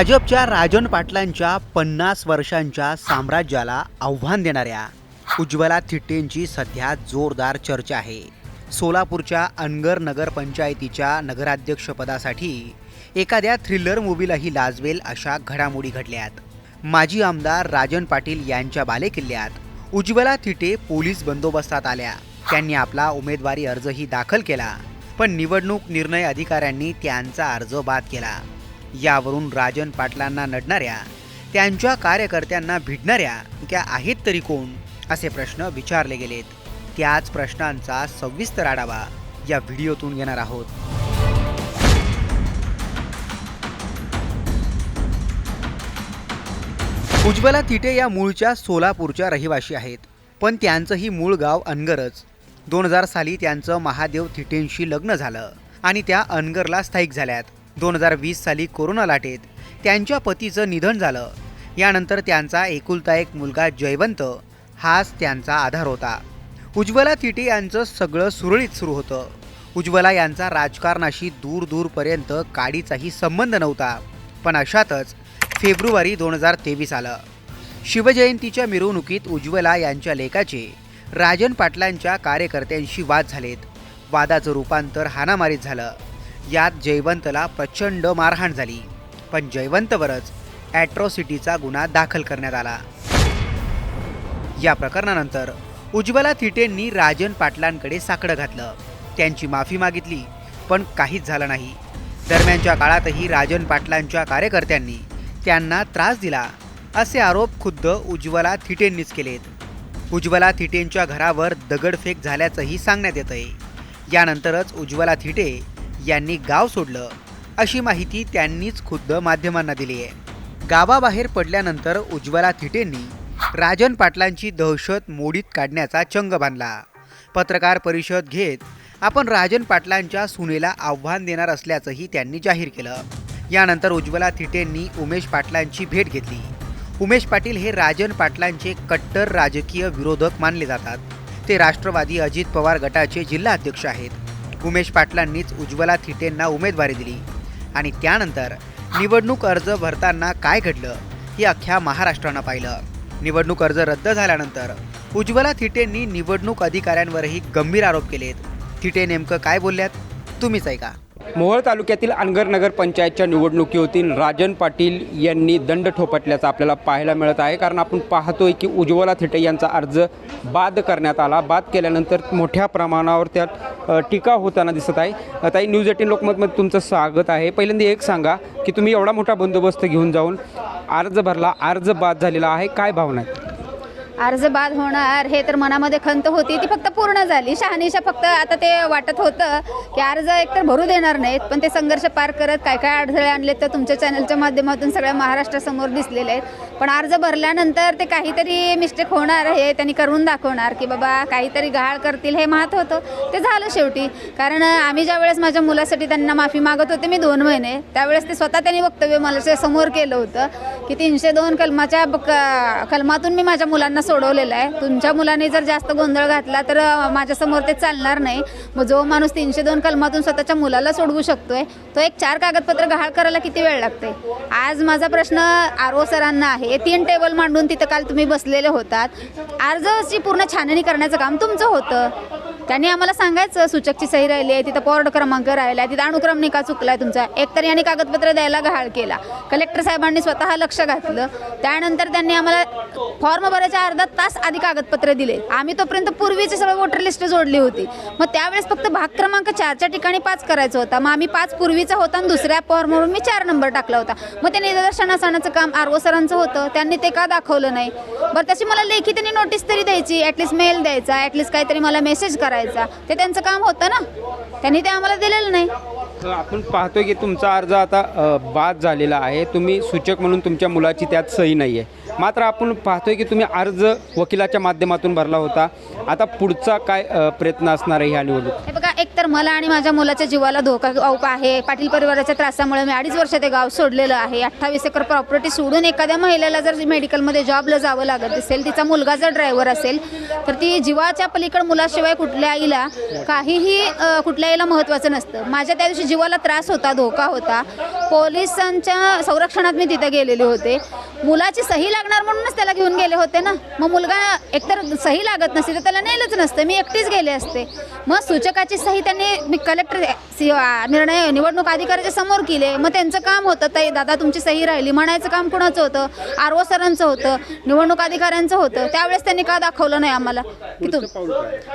भाजपच्या राजन पाटलांच्या पन्नास वर्षांच्या साम्राज्याला आव्हान देणाऱ्या उज्ज्वला थिट्टेंची सध्या जोरदार चर्चा आहे. सोलापूरच्या अनगर नगरपंचायतीच्या नगराध्यक्षपदासाठी एखाद्या थ्रिलर मूवीलाही लाजवेल अशा घडामोडी घडल्यात. माजी आमदार राजन पाटील यांच्या बालेकिल्ल्यात उज्ज्वला थिटे पोलीस बंदोबस्तात आल्या. त्यांनी आपला उमेदवारी अर्जही दाखल केला पण निवडणूक निर्णय अधिकाऱ्यांनी त्यांचा अर्ज बाद केला. यावरून राजन पाटलांना नडणाऱ्या त्यांच्या कार्यकर्त्यांना भिडणाऱ्या त्या आहेत तरी कोण? असे प्रश्न विचारले गेलेत. त्याच प्रश्नांचा सविस्तर आढावा या व्हिडिओतून घेणार आहोत. उज्ज्वला तिटे या मूळच्या सोलापूरच्या रहिवाशी आहेत पण त्यांचंही मूळ गाव अनगरच. दोन हजार साली त्यांचं महादेव थिटेंशी लग्न झालं आणि त्या अनगरला स्थायिक झाल्यात. दोन हजार वीस साली कोरोना लाटेत त्यांच्या पतीचं निधन झालं. यानंतर त्यांचा एकुलता एक मुलगा जयवंत हाच त्यांचा आधार होता. उज्ज्वला तिटे यांचं सगळं सुरळीत सुरू होतं. उज्ज्वला यांचा राजकारणाशी दूर दूरपर्यंत काडीचाही संबंध नव्हता पण अशातच फेब्रुवारी दोन हजार तेवीस आलं. शिवजयंतीच्या मिरवणुकीत उज्ज्वला यांच्या लेखाचे राजन पाटलांच्या कार्यकर्त्यांशी वाद झालेत. वादाचं रूपांतर हाणामारीत झालं. यात जयवंतला प्रचंड मारहाण झाली. पण जयवंतवरच ॲट्रॉसिटीचा गुन्हा दाखल करण्यात आला. या प्रकरणानंतर उज्ज्वला थिटेंनी राजन पाटलांकडे साकडं घातलं. त्यांची माफी मागितली पण काहीच झालं नाही. दरम्यानच्या काळातही राजन पाटलांच्या कार्यकर्त्यांनी त्यांना त्रास दिला असे आरोप खुद्द उज्ज्वला थिटेंनीच केलेत. उज्ज्वला थिटेंच्या घरावर दगडफेक झाल्याचंही सांगण्यात येत आहे यानंतरच उज्ज्वला थिटे यांनी गाव सोडलं. अशी माहिती त्यांनीच खुद्द माध्यमांना दिली आहे. गावाबाहेर पडल्यानंतर उज्ज्वला थिटेंनी राजन पाटलांची दहशत मोडीत काढण्याचा चंग बांधला. पत्रकार परिषद घेत आपण राजन पाटलांच्या सुनेला आव्हान देणार असल्याचंही त्यांनी जाहीर केलं. यानंतर उज्ज्वला थिटेंनी उमेश पाटलांची भेट घेतली. उमेश पाटील हे राजन पाटलांचे कट्टर राजकीय विरोधक मानले जातात. ते राष्ट्रवादी अजित पवार गटाचे जिल्हा अध्यक्ष आहेत. उमेश पाटलांनीच उज्ज्वला थिटेंना उमेदवारी दिली. आणि त्यानंतर निवडणूक अर्ज भरताना काय घडलं हे अख्ख्या महाराष्ट्रानं पाहिलं. निवडणूक अर्ज रद्द झाल्यानंतर उज्ज्वला थिटेंनी निवडणूक अधिकाऱ्यांवरही गंभीर आरोप केलेत. थिटे नेमकं काय बोलल्यात? तुम्हीच ऐका. मोहोळ तालुक्यातील अनगर नगर पंचायतच्या निवडणुकीतील राजन पाटील यांनी दंड ठोपटल्याचं आपल्याला पाहायला मिळत आहे. कारण आपण पाहतोय की उज्ज्वला थिटे यांचा अर्ज बाद करण्यात आला. बाद केल्यानंतर मोठ्या प्रमाणावर त्यात टीका होताना दिसत आहे. ताई न्यूज एटीन लोकमतमध्ये तुमचं स्वागत आहे. पहिल्यांदा एक सांगा की तुम्ही एवढा मोठा बंदोबस्त घेऊन जाऊन अर्ज भरला अर्ज बाद झालेला आहे. काय भावना आहे? अर्ज बाद होणार हे तर मनामध्ये खंत होती ती फक्त पूर्ण झाली. शहानिशा फक्त आता ते वाटत होतं की अर्ज एकतर भरू देणार नाहीत पण ते संघर्ष पार करत काय काय अडथळे आणले तर तुमच्या चॅनलच्या माध्यमातून सगळ्या महाराष्ट्रासमोर दिसलेले आहेत. पण अर्ज भरल्यानंतर ते काहीतरी मिस्टेक होणार हे त्यांनी करून दाखवणार की बाबा काहीतरी गहाळ करतील हे माहीत होतं. ते झालं शेवटी. कारण आम्ही ज्या वेळेस माझ्या मुलासाठी त्यांना माफी मागत होते मी दोन महिने त्यावेळेस ते स्वतः त्यांनी वक्तव्य मला समोर केलं होतं की तीनशे दोन कलमाच्या क- कलमातून मी माझ्या मुलांना सोडवलेलं आहे. तुमच्या मुलांनी जर जास्त गोंधळ घातला तर माझ्यासमोर ते चालणार नाही. मग जो माणूस तीनशे दोन कलमातून स्वतःच्या मुलाला सोडवू शकतोय तो एक चार कागदपत्र गहाळ करायला किती वेळ लागते आज माझा प्रश्न आर ओ सरांना आहे तीन टेबल मांडून तिथं काल तुम्ही बसलेले होतात. अर्जाची पूर्ण छाननी करण्याचं काम तुमचं होतं. त्यांनी आम्हाला सांगायचं सूचकची सही राहिली आहे तिथं पॉर्ड क्रमांक राहिला आहे तिथं अनुक्रम निकाल चुकला आहे तुमचा. एकतर यांनी कागदपत्र द्यायला गहाळ केला. कलेक्टर साहेबांनी स्वतः लक्ष घातलं. त्यानंतर त्यांनी आम्हाला फॉर्म भरायच्या अर्धा तास आधी कागदपत्र दिले. आम्ही तोपर्यंत पूर्वीची सगळं वोटर लिस्ट जोडली होती. मग त्यावेळेस फक्त भाग क्रमांक चारच्या ठिकाणी पाच करायचं होता. मग आम्ही पाच पूर्वीचा होता आणि दुसऱ्या फॉर्मवरून मी चार नंबर टाकला होता. मग ते निदर्शनास आणण्याचं काम आर ओ सरांचं होतं. त्यांनी ते का दाखवलं नाही? बरं तशी मला लेखी त्यांनी नोटीस तरी द्यायची. ॲटलिस्ट मेल द्यायचा. ॲटलिस्ट काहीतरी मला मेसेज करायचा. ते त्यांचं काम होतं ना. त्यांनी ते आम्हाला दिलेलं नाही. तर आपण पाहतोय की तुमचा अर्ज आता अ, बाद झालेला आहे. तुम्ही सूचक म्हणून तुमच्या मुलाची त्यात सही नाही आहे मात्र आपण पाहतोय की तुम्ही अर्ज वकिलाच्या माध्यमातून भरला होता. आता पुढचा काय अ, प्रयत्न असणार आहे ह्या निवडणूक हे बघा एकतर मला आणि माझ्या मुलाच्या जीवाला धोका औका आहे. पाटील परिवाराच्या त्रासामुळे मी अडीच वर्ष ते गाव सोडलेलं आहे. अठ्ठावीस एकर प्रॉपर्टी सोडून एखाद्या महिलेला जर मेडिकलमध्ये जॉबला जावं लागत असेल तिचा मुलगा जर ड्रायव्हर असेल तर ती जीवाच्या पलीकडे मुलाशिवाय कुठल्या आईला काहीही कुठल्या आईला महत्त्वाचं नसतं. माझ्या त्या दिवशी जीवाला त्रास होता धोका होता. पोलिसांच्या संरक्षणात मी तिथे गेलेले होते. मुलाची सही लागणार म्हणूनच त्याला घेऊन गेले होते ना. मग मुलगा एकतर सही लागत नसते तर त्याला नेलंच नसतं. मी एकटीच गेले असते. मग सूचकाची सही त्यांनी कलेक्टर निर्णय निवडणूक अधिकाऱ्याच्या समोर केले. मग त्यांचं काम होतं ताई दादा तुमची सही राहिली. म्हणायचं काम कुणाचं होतं? आर ओ सरांचं होतं निवडणूक अधिकाऱ्यांचं होतं. त्यावेळेस त्यांनी का दाखवलं नाही आम्हाला? की तुम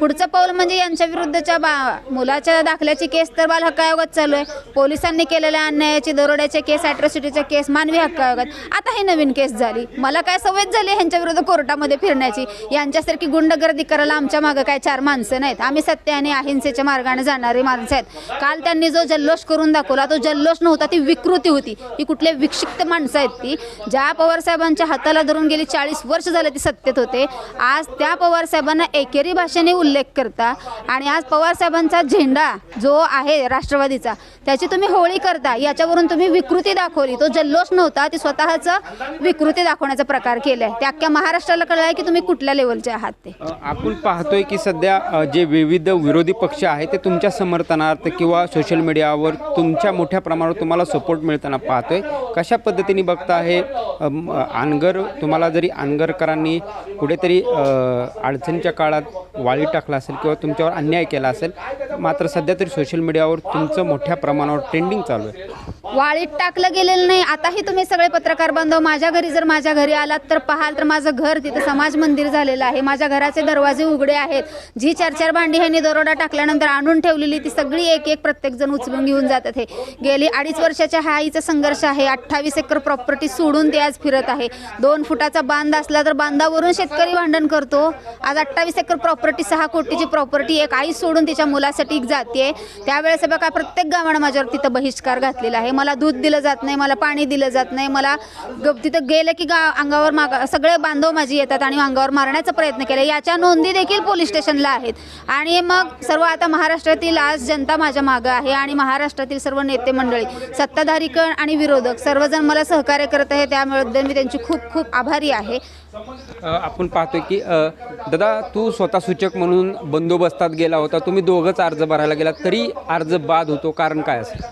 पुढचं पाऊल म्हणजे यांच्या विरुद्धच्या बा मुलाच्या दाखल्याची केस तर बाल हक्क आयोगात चालू आहे. पोलिसांनी केलेल्या अन्यायाची दरोड्याचे केस ॲट्रॉसिटीचे केस मानवी हक्क आयोगात. आता ही नवीन केस झाली. मला काय सवयच झाली ह्यांच्या विरुद्ध कोर्टामध्ये फिरण्याची? यांच्यासारखी गुंडगर्दी करायला आमच्या मागं काय चार माणसं नाहीत? आम्ही सत्य आणि अहिंसेच्या मार्गाने जाणारी माणसं आहेत. काल त्यांनी जो जल्लोष करून दाखवला तो जल्लोष नव्हता ती विकृती होती. ही कुठले विक्षिप्त माणसं आहेत ती. ज्या पवारसाहेबांच्या हाताला धरून गेली चाळीस वर्ष झाले ती सत्तेत होते. आज त्या पवारसाहेबांना एकेरी भाषेने उल्लेख करता आणि आज पवारसाहेबांचा झेंडा जो आहे राष्ट्रवादीचा त्याची तुम्ही होळी करता याच्यावरून तुम्ही विकृती दाखवली. तो जल्लोष नव्हता ती स्वतःचं विकृती दाखवण्याचा प्रकार केलाय. ते अख्ख्या महाराष्ट्राला कळलं आहे की तुम्ही कुठल्या लेवलचे आहात ते. आपण पाहतोय की सध्या जे विविध विरोधी पक्ष आहेत आहे ते तुमच्या समर्थनार्थ किंवा सोशल मीडियावर तुमच्या मोठ्या प्रमाणावर तुम्हाला सपोर्ट मिळताना पाहतो आहे कशा पद्धतीने बघता हे आनगर अनगर तुम्हाला जरी अनगरकरांनी कुठेतरी अडचणीच्या काळात वाळी टाकला असेल किंवा तुमच्यावर अन्याय केला असेल मात्र सध्या तरी सोशल मीडियावर तुमचं मोठ्या प्रमाणावर ट्रेंडिंग चालू आहे. वाळीत टाकलं गेलेलं नाही. आताही तुम्ही सगळे पत्रकार बांधव माझ्या घरी जर माझ्या घरी आलात तर पाहाल तर माझं घर तिथं समाज मंदिर झालेलं आहे. माझ्या घराचे दरवाजे उघडे आहेत. जी चार चार भांडी ह्यांनी दरोडा टाकल्यानंतर आणून ठेवलेली ती सगळी एक एक प्रत्येक जण उचलून घेऊन जातात हे. गेली अडीच वर्षाच्या हा आईचा संघर्ष आहे. अठ्ठावीस एकर प्रॉपर्टी सोडून ते आज फिरत आहे. दोन फुटाचा बांध असला तर बांधावरून शेतकरी भांडण करतो. आज अठ्ठावीस एकर प्रॉपर्टी सहा कोटीची प्रॉपर्टी एक आई सोडून तिच्या मुलासाठी जाते. त्यावेळेस बघा प्रत्येक गावानं माझ्यावर तिथं बहिष्कार घातलेला आहे. मला दूध दिलं जात नाही मला पाणी दिलं जात नाही मला ग- तिथं गेलं की गा अंगावर मागा सगळे बांधव माझी येतात आणि अंगावर मारण्याचा प्रयत्न केला. याच्या नोंदी देखील पोलीस स्टेशनला आहेत. आणि मग सर्व आता महाराष्ट्रातील आज जनता माझ्या मागं आहे आणि महाराष्ट्रातील सर्व नेते मंडळी सत्ताधारी कण आणि विरोधक सर्वजण मला सहकार्य करत आहे. त्यामुळे मी त्यांची खूप खूप आभारी आहे. आपण पाहतोय की दादा तू स्वतः सूचक म्हणून बंदोबस्तात गेला होता. तुम्ही दोघंच अर्ज भरायला गेला तरी अर्ज बाद होतो. कारण काय असेल?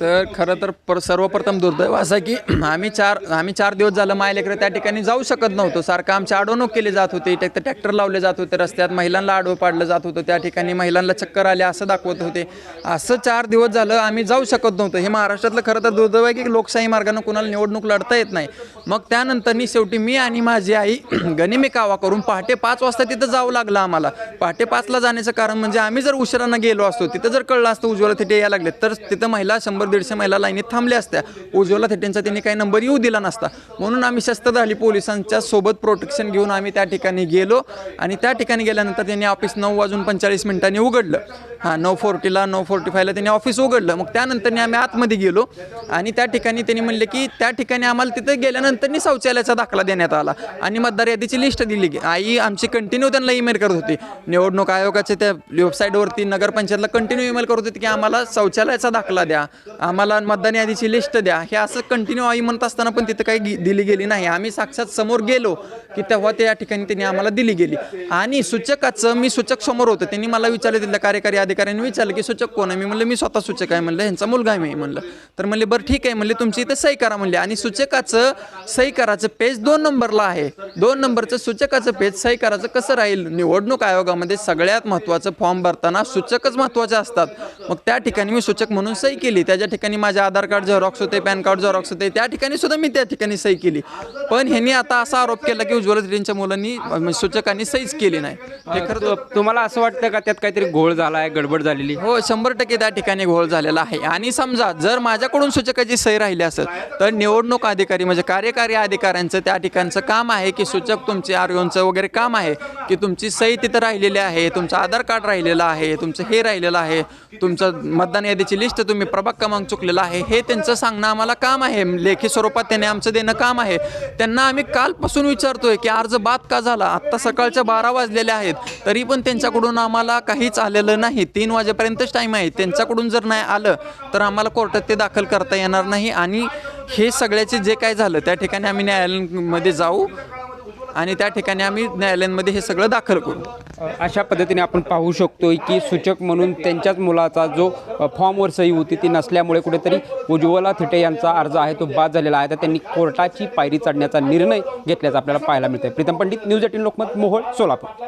तर खरं तर पर सर्वप्रथम दुर्दैव असं आहे की आम्ही चार आम्ही चार दिवस झालं मायलेकडे त्या ठिकाणी जाऊ शकत नव्हतो. सारखं आमची अडवणूक केली जात होती. ट्रॅक्टर ट्रॅक्टर लावले जात होते. रस्त्यात महिलांना आडवं पाडलं जात होतं. त्या ठिकाणी महिलांना चक्कर आले असं दाखवत होते. असं चार दिवस झालं आम्ही जाऊ शकत नव्हतो. हे महाराष्ट्रातलं खरं तर दुर्दैव आहे की लोकशाही मार्गानं कुणाला निवडणूक लढता येत नाही. मग त्यानंतरनी शेवटी मी आणि माझी आई गनिमी कावा करून पहाटे पाच वाजता तिथं जावं लागलं आम्हाला. पहाटे पाचला जाण्याचं कारण म्हणजे आम्ही जर उशिरानं गेलो असतो तिथं जर कळलं असतं उज्ज्वला तिथे यायला लागले तर तिथं महिला शंभर दीडशे महिला लाईनीत थांबल्या असत्या. उज्ज्वला थेटेंचा त्यांनी काही नंबर येऊ दिला नसता. म्हणून आम्ही शस्त्रधारी पोलिसांच्या सोबत प्रोटेक्शन घेऊन आम्ही त्या ठिकाणी गेलो आणि त्या ठिकाणी गेल्यानंतर त्यांनी ऑफिस नऊ वाजून पंचेचाळीस मिनिटांनी उघडलं. हां नऊ फोर्टीला नऊ फोर्टी फायला त्यांनी ऑफिस उघडलं. मग त्यानंतर आम्ही आतमध्ये गेलो आणि त्या ठिकाणी त्यांनी म्हणले की त्या ठिकाणी आम्हाला तिथं गेल्यानंतर शौचालयाचा दाखला देण्यात आला. आणि मतदार यादीची लिस्ट दिली की आई आमची कंटिन्यू त्यांना ईमेल करत होती. निवडणूक आयोगाच्या त्या वेबसाईटवरती नगरपंचायतला कंटिन्यू ईमेल करत होती की आम्हाला शौचालयाचा दाखला द्या. आम्हाला मतदान यादीची लिस्ट द्या. हे असं कंटिन्यू आई म्हणत असताना पण तिथं काही दिली गेली नाही. आम्ही साक्षात समोर गेलो की तेव्हा त्या ठिकाणी त्यांनी आम्हाला दिली गेली. आणि सूचकाचं मी सूचक समोर होतं. त्यांनी मला विचारलं तिथल्या कार्यकारी अधिकाऱ्यांनी विचारलं की सूचक कोण आहे? मी म्हणलं मी स्वतः सूचक आहे. म्हणलं ह्यांचा मुलगा आहे मी म्हणलं. तर म्हणले बरं ठीक आहे. म्हणले तुमची इथं सही करा म्हणले. आणि सूचकाचं सही करायचं पेज दोन नंबरला आहे. दोन नंबरचं सूचकाचं पेज सही करायचं कसं राहील? निवडणूक आयोगामध्ये सगळ्यात महत्त्वाचं फॉर्म भरताना सूचकच महत्त्वाचे असतात. मग त्या ठिकाणी मी सूचक म्हणून सही केली. त्याच्या ठिकाणी माझे आधार कार्ड झेरॉक्स होते पॅन कार्ड झेरॉक्स होते त्या ठिकाणी सुद्धा मी त्या ठिकाणी सही केली. पण ह्यांनी आता असा आरोप केला की उज्ज्वला दिदींच्या मुलांनी सूचकांनी सहीच केली नाही. हे खरं तुम्हाला असं वाटतं का त्यात काहीतरी घोळ झाला आहे गडबड झालेली. हो शंभर टक्के त्या ठिकाणी घोळ झालेला आहे. आणि समजा जर माझ्याकडून सूचकाची सही राहिली असेल तर निवडणूक अधिकारी म्हणजे कार्यकारी अधिकाऱ्यांचं त्या ठिकाणचं काम आहे की सूचक तुमचे आरोग्यांचं वगैरे काम आहे की तुमची सही तिथं राहिलेली आहे तुमचं आधार कार्ड राहिलेलं आहे तुमचं हे राहिलेलं आहे तुमचं मतदान यादीची लिस्ट तुम्ही प्रभाग क्रमांक चुकलेला आहे हे त्यांचं सांगणं आम्हाला काम आहे. लेखी स्वरूपात त्याने आमचं देणं काम आहे. त्यांना आम्ही कालपासून विचारतोय की अर्ज बाद का झाला? आत्ता सकाळच्या बारा वाजलेले आहेत. तरी पण त्यांच्याकडून आम्हाला काहीच आलेलं नाही. तीन वाजेपर्यंतच टाईम आहे. त्यांच्याकडून जर नाही आलं तर आम्हाला कोर्टात ते दाखल करता येणार नाही. आणि हे सगळ्याचे जे काय झालं त्या ठिकाणी आम्ही न्यायालयामध्ये जाऊ आणि त्या ठिकाणी आम्ही न्यायालयांमध्ये हे सगळं दाखल करू. अशा पद्धतीने आपण पाहू शकतो की सूचक म्हणून त्यांच्याच मुलाचा जो फॉर्मवर सही होती ती नसल्यामुळे कुठेतरी उज्ज्वला थिटे यांचा अर्ज आहे तो बाद झालेला आहे. तर त्यांनी कोर्टाची पायरी चढण्याचा निर्णय घेतल्याचा आपल्याला पाहायला मिळतं प्रीतम पंडित न्यूज एटीन लोकमत मोहोळ सोलापूर.